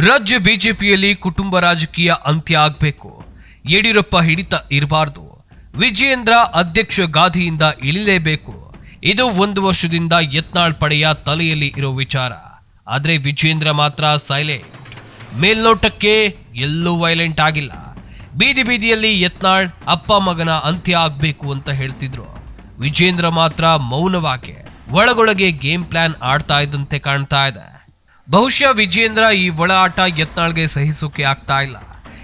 ರಾಜ್ಯ ಬಿಜೆಪಿಯಲ್ಲಿ ಕುಟುಂಬ ರಾಜಕೀಯ ಅಂತ್ಯ ಆಗಬೇಕು ಯಡಿಯೂರಪ್ಪ ಹಿಡಿತ ಇರಬಾರ್ದು. ವಿಜಯೇಂದ್ರ ಅಧ್ಯಕ್ಷ ಗಾದಿಯಿಂದ ಇಳಿಲೇಬೇಕು. ಇದು ಒಂದು ವರ್ಷದಿಂದ ಯತ್ನಾಳ್ ಪಡೆಯ ತಲೆಯಲ್ಲಿ ಇರೋ ವಿಚಾರ. ಆದರೆ ವಿಜಯೇಂದ್ರ ಮಾತ್ರ ಸೈಲೆಂಟ್ ಮೇಲ್ನೋಟಕ್ಕೆ ಎಲ್ಲೂ ವೈಲೆಂಟ್ ಆಗಿಲ್ಲ. ಬೀದಿ ಬೀದಿಯಲ್ಲಿ ಯತ್ನಾಳ್ ಅಪ್ಪ ಮಗನ ಅಂತ್ಯ ಆಗಬೇಕು ಅಂತ ಹೇಳ್ತಿದ್ರು. ವಿಜೇಂದ್ರ ಮಾತ್ರ ಮೌನವಾಗಿ. ಒಳಗೊಳಗೆ ಗೇಮ್ ಪ್ಲಾನ್ ಆಡ್ತಾ ಇದ್ದಂತೆ ಕಾಣ್ತಾ ಇದೆ. ಬಹುಶಃ ವಿಜೇಂದ್ರ ಈ ಒಳ ಆಟ ಯತ್ನಾಳ್ಗೆ ಸಹಿಸೋಕೆ ಆಗ್ತಾ ಇಲ್ಲ.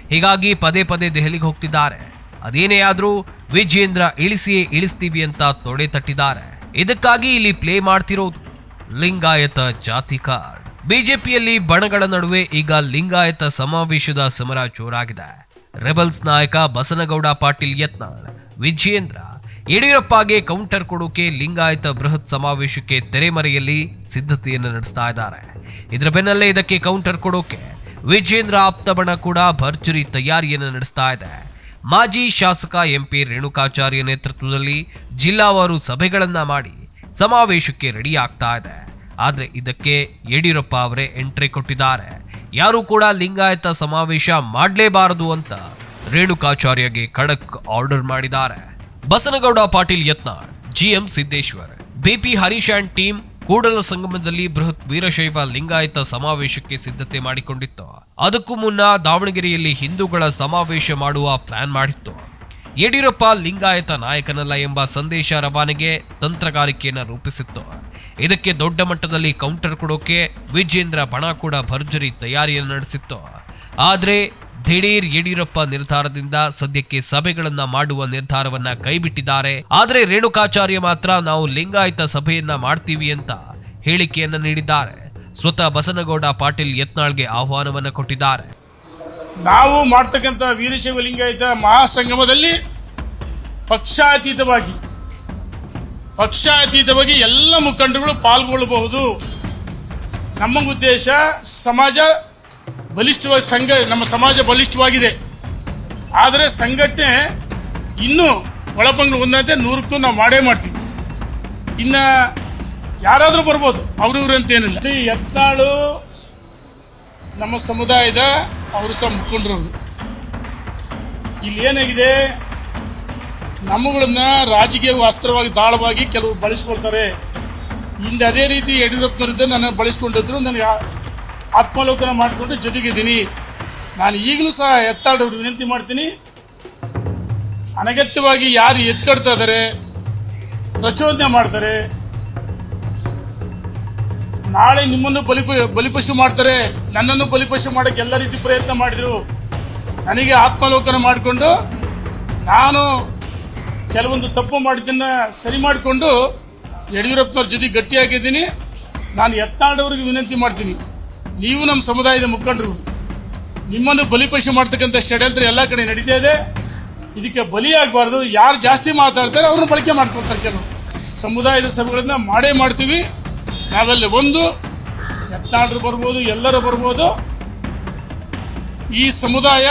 ಹೀಗಾಗಿ ಪದೇ ಪದೇ ದೆಹಲಿಗೆ ಹೋಗ್ತಿದ್ದಾರೆ. ಅದೇನೇ ಆದ್ರೂ ವಿಜೇಂದ್ರ ಇಳಿಸಿಯೇ ಇಳಿಸ್ತೀವಿ ಅಂತ ತೊಡೆ ತಟ್ಟಿದ್ದಾರೆ. ಇದಕ್ಕಾಗಿ ಇಲ್ಲಿ ಪ್ಲೇ ಮಾಡ್ತಿರೋದು ಲಿಂಗಾಯತ ಜಾತಿ ಕಾರ್ಡ್. ಬಿಜೆಪಿಯಲ್ಲಿ ಬಣಗಳ ನಡುವೆ ಈಗ ಲಿಂಗಾಯತ ಸಮಾವೇಶದ ಸಮರ ಜೋರಾಗಿದೆ. ರೆಬಲ್ಸ್ ನಾಯಕ ಬಸನಗೌಡ ಪಾಟೀಲ್ ಯತ್ನಾಳ್, ವಿಜಯೇಂದ್ರ ಯಡಿಯೂರಪ್ಪಗೆ ಕೌಂಟರ್ ಕೊಡೋಕೆ ಲಿಂಗಾಯತ ಬೃಹತ್ ಸಮಾವೇಶಕ್ಕೆ ತೆರೆಮರೆಯಲ್ಲಿ ಸಿದ್ಧತೆಯನ್ನು ನಡೆಸ್ತಾ ಇದ್ದಾರೆ. ಇದರ ಬೆನ್ನಲ್ಲೇ ಇದಕ್ಕೆ ಕೌಂಟರ್ ಕೊಡೋಕೆ ವಿಜೇಂದ್ರ ಆಪ್ತಬಣ ಕೂಡ ಭರ್ಜರಿ ತಯಾರಿಯನ್ನು ನಡೆಸ್ತಾ ಇದೆ. ಮಾಜಿ ಶಾಸಕ ಎಂಪಿ ರೇಣುಕಾಚಾರ್ಯ ನೇತೃತ್ವದಲ್ಲಿ ಜಿಲ್ಲಾವಾರು ಸಭೆಗಳನ್ನ ಮಾಡಿ ಸಮಾವೇಶಕ್ಕೆ ರೆಡಿ ಆಗ್ತಾ ಇದೆ. ಆದರೆ ಇದಕ್ಕೆ ಯಡಿಯೂರಪ್ಪ ಅವರೇ ಎಂಟ್ರಿ ಕೊಟ್ಟಿದ್ದಾರೆ. ಯಾರು ಕೂಡ ಲಿಂಗಾಯತ ಸಮಾವೇಶ ಮಾಡಲೇಬಾರದು ಅಂತ ರೇಣುಕಾಚಾರ್ಯಗೆ ಖಡಕ್ ಆರ್ಡರ್ ಮಾಡಿದ್ದಾರೆ. Basanagouda Patil Yatnal, GM Siddeshwar, BP Harish and team Kudala ಸಂಗಮದಲ್ಲಿ ಬೃಹತ್ ವೀರಶೈವ ಲಿಂಗಾಯತ ಸಮಾವೇಶಕ್ಕೆ ಸಿದ್ಧತೆ ಮಾಡಿಕೊಂಡಿತ್ತು. ಅದಕ್ಕೂ ಮುನ್ನ ದಾವಣಗೆರೆಯಲ್ಲಿ ಹಿಂದೂಗಳ ಸಮಾವೇಶ ಮಾಡುವ ಪ್ಲಾನ್ ಮಾಡಿತ್ತು. ಯಡಿಯೂರಪ್ಪ ಲಿಂಗಾಯತ ನಾಯಕನಲ್ಲ ಎಂಬ ಸಂದೇಶ ರವಾನೆಗೆ ತಂತ್ರಗಾರಿಕೆಯನ್ನು ರೂಪಿಸಿತ್ತು. ಇದಕ್ಕೆ ದೊಡ್ಡ ಮಟ್ಟದಲ್ಲಿ ಕೌಂಟರ್ ಕೊಡೋಕೆ ವಿಜೇಂದ್ರ ಬಣ ಕೂಡ ಭರ್ಜರಿ ತಯಾರಿಯನ್ನು ನಡೆಸಿತ್ತು. ಆದ್ರೆ ದಿಢೀರ್ ಯಡಿಯೂರಪ್ಪ ನಿರ್ಧಾರದಿಂದ ಸದ್ಯಕ್ಕೆ ಸಭೆಗಳನ್ನ ಮಾಡುವ ನಿರ್ಧಾರವನ್ನ ಕೈಬಿಟ್ಟಿದ್ದಾರೆ. ಆದರೆ ರೇಣುಕಾಚಾರ್ಯ ಮಾತ್ರ ನಾವು ಲಿಂಗಾಯತ ಸಭೆಯನ್ನ ಮಾಡ್ತೀವಿ ಅಂತ ಹೇಳಿಕೆಯನ್ನ ನೀಡಿದ್ದಾರೆ. ಸ್ವತಃ ಬಸನಗೌಡ ಪಾಟೀಲ್ ಯತ್ನಾಳ್ಗೆ ಆಹ್ವಾನವನ್ನ ಕೊಟ್ಟಿದ್ದಾರೆ. ನಾವು ಮಾಡ್ತಕ್ಕಂಥ ವೀರಶೈವ ಲಿಂಗಾಯತ ಮಹಾಸಂಗಮದಲ್ಲಿ ಪಕ್ಷಾತೀತವಾಗಿ ಪಕ್ಷಾತೀತವಾಗಿ ಎಲ್ಲ ಮುಖಂಡರುಗಳು ಪಾಲ್ಗೊಳ್ಳಬಹುದು. ನಮ್ಮ ಉದ್ದೇಶ ಸಮಾಜ ಬಲಿಷ್ಠವಾಗಿ ಸಂಘ, ನಮ್ಮ ಸಮಾಜ ಬಲಿಷ್ಠವಾಗಿದೆ. ಆದರೆ ಸಂಘಟನೆ ಇನ್ನೂ ಒಳಪಂಗ್ಲು ಒಂದಂತೆ ನೂರಕ್ಕೂ ನಾವು ಮಾಡೇ ಮಾಡ್ತೀವಿ. ಇನ್ನು ಯಾರಾದರೂ ಬರ್ಬೋದು ಅಂತ ಏನಿಲ್ಲ. ಈ ಯತ್ನಾಳು ನಮ್ಮ ಸಮುದಾಯದ ಅವರು ಸಹ ಮುಖಂಡರು ಇಲ್ಲಿ ಏನಾಗಿದೆ, ನಮ್ಮಗಳನ್ನ ರಾಜಕೀಯ ಅಸ್ತ್ರವಾಗಿ ದಾಳವಾಗಿ ಕೆಲವರು ಬಳಸ್ಕೊಳ್ತಾರೆ. ಹಿಂದೆ ಅದೇ ರೀತಿ ಯಡಿಯೂರಪ್ಪನವರಿದ್ದ ನನ್ನ ಬಳಸ್ಕೊಂಡಿದ್ರು, ನನಗೆ ಆತ್ಮಾವಲೋಕನ ಮಾಡಿಕೊಂಡು ಜೊತೆಗಿದ್ದೀನಿ ನಾನು ಈಗಲೂ ಸಹ ಎತ್ತಾಡ ವಿನಂತಿ ಮಾಡ್ತೀನಿ. ಅನಗತ್ಯವಾಗಿ ಯಾರು ಎತ್ಕಡ್ತಾ ಇದ್ದಾರೆ ಪ್ರಚೋದನೆ ಮಾಡ್ತಾರೆ. ನಾಳೆ ನಿಮ್ಮನ್ನು ಬಲಿಪ, ಬಲಿಪಶು ಮಾಡ್ತಾರೆ. ನನ್ನನ್ನು ಬಲಿಪಶು ಮಾಡೋಕ್ಕೆ ಎಲ್ಲ ರೀತಿ ಪ್ರಯತ್ನ ಮಾಡಿದರು. ನನಗೆ ಆತ್ಮಾವಲೋಕನ ಮಾಡಿಕೊಂಡು ನಾನು ಕೆಲವೊಂದು ತಪ್ಪು ಮಾಡಿದ್ದನ್ನು ಸರಿ ಮಾಡಿಕೊಂಡು ಯಡಿಯೂರಪ್ಪನವ್ರ ಜೊತೆ ಗಟ್ಟಿಯಾಗಿದ್ದೀನಿ. ನಾನು ಎತ್ತಾಡೋರಿಗೆ ವಿನಂತಿ ಮಾಡ್ತೀನಿ. ನೀವು ನಮ್ಮ ಸಮುದಾಯದ ಮುಖಂಡರು. ನಿಮ್ಮನ್ನು ಬಲಿಪಶು ಮಾಡ್ತಕ್ಕಂಥ ಷಡ್ಯಂತ್ರ ಎಲ್ಲ ಕಡೆ ನಡೀತಾ ಇದೆ. ಇದಕ್ಕೆ ಬಲಿಯಾಗಬಾರ್ದು. ಯಾರು ಜಾಸ್ತಿ ಮಾತಾಡ್ತಾರೆ, ಅವ್ರನ್ನ ಬಳಕೆ ಮಾಡ್ಕೊಳ್ತಾರೆ ಕೆಲವರು. ಸಮುದಾಯದ ಸಭೆಗಳನ್ನ ಮಾಡೇ ಮಾಡ್ತೀವಿ. ನಾವೆಲ್ಲ ಒಂದು ಎತ್ತಾಡ್ರು ಬರ್ಬೋದು, ಎಲ್ಲರೂ ಬರ್ಬೋದು. ಈ ಸಮುದಾಯ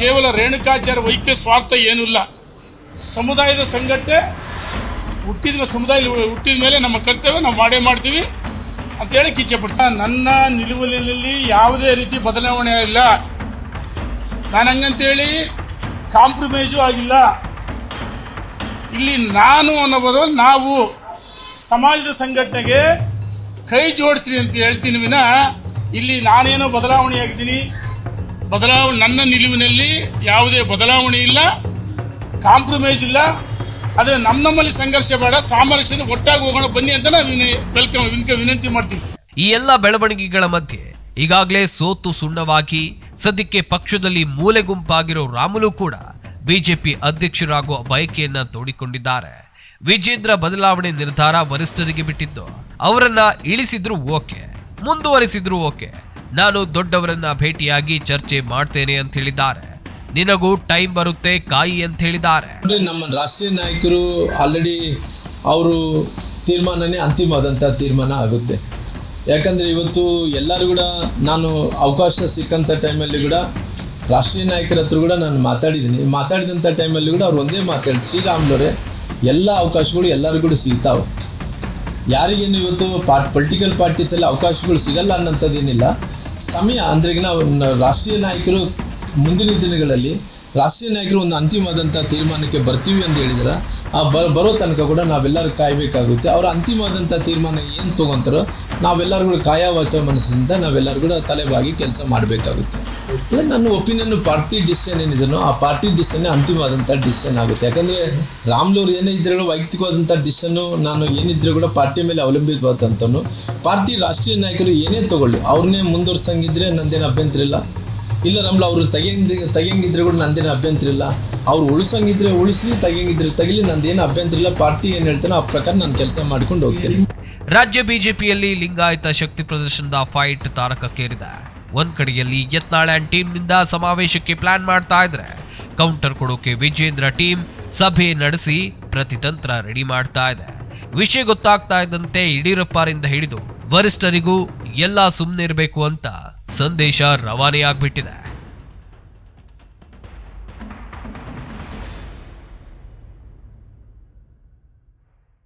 ಕೇವಲ ರೇಣುಕಾಚಾರ್ಯ ವೈಕ್ಯ ಸ್ವಾರ್ಥ ಏನೂ ಇಲ್ಲ ಸಮುದಾಯದ ಸಂಘಟನೆ ಹುಟ್ಟಿದ ಸಮುದಾಯ ಹುಟ್ಟಿದ ಮೇಲೆ ನಮ್ಮ ಕರ್ತವ್ಯ ನಾವು ಮಾಡೇ ಮಾಡ್ತೀವಿ. ಅಂತ ಹೇಳಕ್ಕೆ ಇಚ್ಛೆ ನನ್ನ ನಿಲುವಲಿನಲ್ಲಿ ಯಾವುದೇ ರೀತಿ ಬದಲಾವಣೆ ಇಲ್ಲ ನಾನು ಹಂಗಂತೇಳಿ ಕಾಂಪ್ರಮೈಸು ಆಗಿಲ್ಲ. ಇಲ್ಲಿ ನಾನು ಅನ್ನೋ ಬದಲು ನಾವು ಸಮಾಜದ ಸಂಘಟನೆಗೆ ಕೈ ಜೋಡಿಸ್ರಿ ಅಂತ ಹೇಳ್ತೀನಿ ವಿನ, ಇಲ್ಲಿ ನಾನೇನೋ ಬದಲಾವಣೆ ಆಗಿದ್ದೀನಿ. ಬದಲಾವಣೆ ನನ್ನ ನಿಲುವಿನಲ್ಲಿ ಯಾವುದೇ ಬದಲಾವಣೆ ಇಲ್ಲ. ಕಾಂಪ್ರಮೈಸ್ ಇಲ್ಲ. ಆದರೆ ನಮ್ಮ ನಮ್ಮಲ್ಲಿ ಸಂಘರ್ಷ ಬೇಡ ಸಾಮರಸ್ಯದ ಒಟ್ಟಾಗಿ ಹೋಗೋಣ, ಬನ್ನಿ ಅಂತ ನಾವು ವೆಲ್ಕಮ್ ವಿನಂತಿ ಮಾಡ್ತೀವಿ ಈ ಎಲ್ಲ ಬೆಳವಣಿಗೆಗಳ ಮಧ್ಯೆ ಈಗಾಗಲೇ ಸೋತು ಸುಣ್ಣವಾಗಿ ಸದ್ಯಕ್ಕೆ ಪಕ್ಷದಲ್ಲಿ ಮೂಲೆ ಗುಂಪಾಗಿರೋ ರಾಮುಲು ಕೂಡ ಬಿಜೆಪಿ ಅಧ್ಯಕ್ಷರಾಗುವ ಬಯಕೆಯನ್ನ ತೋಡಿಕೊಂಡಿದ್ದಾರೆ. ವಿಜೇಂದ್ರ ಬದಲಾವಣೆ ನಿರ್ಧಾರ ವರಿಷ್ಠರಿಗೆ ಬಿಟ್ಟಿದ್ದು ಅವರನ್ನ ಇಳಿಸಿದ್ರು ಓಕೆ, ಮುಂದುವರಿಸಿದ್ರು ಓಕೆ. ನಾನು ದೊಡ್ಡವರನ್ನ ಭೇಟಿಯಾಗಿ ಚರ್ಚೆ ಮಾಡ್ತೇನೆ ಅಂತ ಹೇಳಿದ್ದಾರೆ. ನಿನಗೂ ಟೈಮ್ ಬರುತ್ತೆ ಕಾಯಿ ಅಂತ ಹೇಳಿದ್ದಾರೆ. ನಮ್ಮ ರಾಷ್ಟ್ರೀಯ ನಾಯಕರು ಆಲ್ರೆಡಿ ಅವರು ತೀರ್ಮಾನನೇ ಅಂತಿಮವಾದಂಥ ತೀರ್ಮಾನ ಆಗುತ್ತೆ. ಯಾಕಂದರೆ ಇವತ್ತು ಎಲ್ಲರೂ ಕೂಡ ನಾನು ಅವಕಾಶ ಸಿಕ್ಕಂಥ ಟೈಮಲ್ಲಿ ಕೂಡ ರಾಷ್ಟ್ರೀಯ ನಾಯಕರ ಹತ್ರ ಕೂಡ ನಾನು ಮಾತಾಡಿದ್ದೀನಿ. ಮಾತಾಡಿದಂಥ ಟೈಮಲ್ಲಿ ಕೂಡ ಅವ್ರು ಒಂದೇ ಮಾತಾಡಿ ಶ್ರೀರಾಮ್ಲವರೇ ಎಲ್ಲ ಅವಕಾಶಗಳು ಎಲ್ಲರಿಗೂ ಕೂಡ ಸಿಗ್ತಾವೆ. ಯಾರಿಗೇನು ಇವತ್ತು ಪಾರ್ಟ್ ಪೊಲಿಟಿಕಲ್ ಪಾರ್ಟೀಸಲ್ಲಿ ಅವಕಾಶಗಳು ಸಿಗಲ್ಲ ಅನ್ನೋಂಥದ್ದೇನಿಲ್ಲ. ಸಮಯ ಅಂದ್ರೆ ನಾವು ರಾಷ್ಟ್ರೀಯ ನಾಯಕರು ಮುಂದಿನ ದಿನಗಳಲ್ಲಿ ರಾಷ್ಟ್ರೀಯ ನಾಯಕರು ಒಂದು ಅಂತಿಮವಾದಂಥ ತೀರ್ಮಾನಕ್ಕೆ ಬರ್ತೀವಿ ಅಂತ ಹೇಳಿದ್ರೆ. ಆ ಬರೋ ತನಕ ಕೂಡ ನಾವೆಲ್ಲರೂ ಕಾಯಬೇಕಾಗುತ್ತೆ. ಅವರ ಅಂತಿಮವಾದಂಥ ತೀರ್ಮಾನ ಏನು ತೊಗೊಂತಾರೋ ನಾವೆಲ್ಲರೂ ಕೂಡ ಕಾಯ ವಾಚ ಮನಸ್ಸಿಂದ ನಾವೆಲ್ಲರೂ ಕೂಡ ತಲೆಬಾಗಿ ಕೆಲಸ ಮಾಡಬೇಕಾಗುತ್ತೆ. ನನ್ನ ಒಪಿನಿಯನ್ ಪಾರ್ಟಿ ಡಿಸಿಷನ್ ಏನಿದೆನೋ ಆ ಪಾರ್ಟಿ ಡಿಸಿಷನ್ ಅಂತಿಮವಾದಂಥ ಡಿಸಿಷನ್ ಆಗುತ್ತೆ. ಯಾಕಂದರೆ ರಾಮ್ಲೂರ್ ಏನೇ ಇದ್ರೂ ವೈಯಕ್ತಿಕವಾದಂಥ ಡಿಸಿಷನ್ನು ನಾನು ಏನಿದ್ರೆ ಕೂಡ ಪಾರ್ಟಿ ಮೇಲೆ ಅವಲಂಬಿತವಾದಂಥನು ಪಾರ್ಟಿ ರಾಷ್ಟ್ರೀಯ ನಾಯಕರು ಏನೇ ತಗೊಳ್ಳಿ, ಅವ್ರನ್ನೇ ಮುಂದುವರ್ಸಂಗಿದ್ರೆ ನಂದೇನು ಅಭ್ಯಂತರ ಇಲ್ಲ? ಇಲ್ಲ ನಮ್ಲು ಅವರು ತೆಗಿಯಂಗ್ ತೆಗಿಯಂಗಿದ್ರೆ ಕೂಡ ನಂದೇನು ಅಭ್ಯಂತರ ಇಲ್ಲ. ಅವ್ರು ಉಳಿಸಂಗಿದ್ರೆ ಉಳಿಸಲಿ ತೆಗಿಯಂಗಿದ್ರೆ ತಗಿಲಿ, ನಂದೇನು ಅಭ್ಯಂತರ ಇಲ್ಲ. ಪಾರ್ಟಿ ಏನು ಹೇಳ್ತಾನೋ ಆ ಪ್ರಕಾರ ನಾನು ಕೆಲಸ ಮಾಡ್ಕೊಂಡು ಹೋಗ್ತೀನಿ. ರಾಜ್ಯ ಬಿಜೆಪಿಯಲ್ಲಿ ಲಿಂಗಾಯತ ಶಕ್ತಿ ಪ್ರದರ್ಶನದ ಫೈಟ್ ತಾರಕಕ್ಕೇರಿದೆ. ಒಂದ್ ಕಡೆಯಲ್ಲಿ ಯತ್ನಾಳ್ ಅಂಡ್ ಟೀಮ್ನಿಂದ ಸಮಾವೇಶಕ್ಕೆ ಪ್ಲಾನ್ ಮಾಡ್ತಾ ಇದ್ರೆ ಕೌಂಟರ್ ಕೊಡೋಕೆ ವಿಜೇಂದ್ರ ಟೀಮ್ ಸಭೆ ನಡೆಸಿ ಪ್ರತಿತಂತ್ರ ರೆಡಿ ಮಾಡ್ತಾ ಇದೆ. ವಿಷಯ ಗೊತ್ತಾಗ್ತಾ ಇದ್ದಂತೆ ಯಡಿಯೂರಪ್ಪರಿಂದ ಹಿಡಿದು ವರಿಷ್ಠರಿಗೂ ಎಲ್ಲ ಸುಮ್ಮನೆ ಇರಬೇಕು ಅಂತ ಸಂದೇಶ ರವಾನೆಯಾಗ್ಬಿಟ್ಟಿದೆ.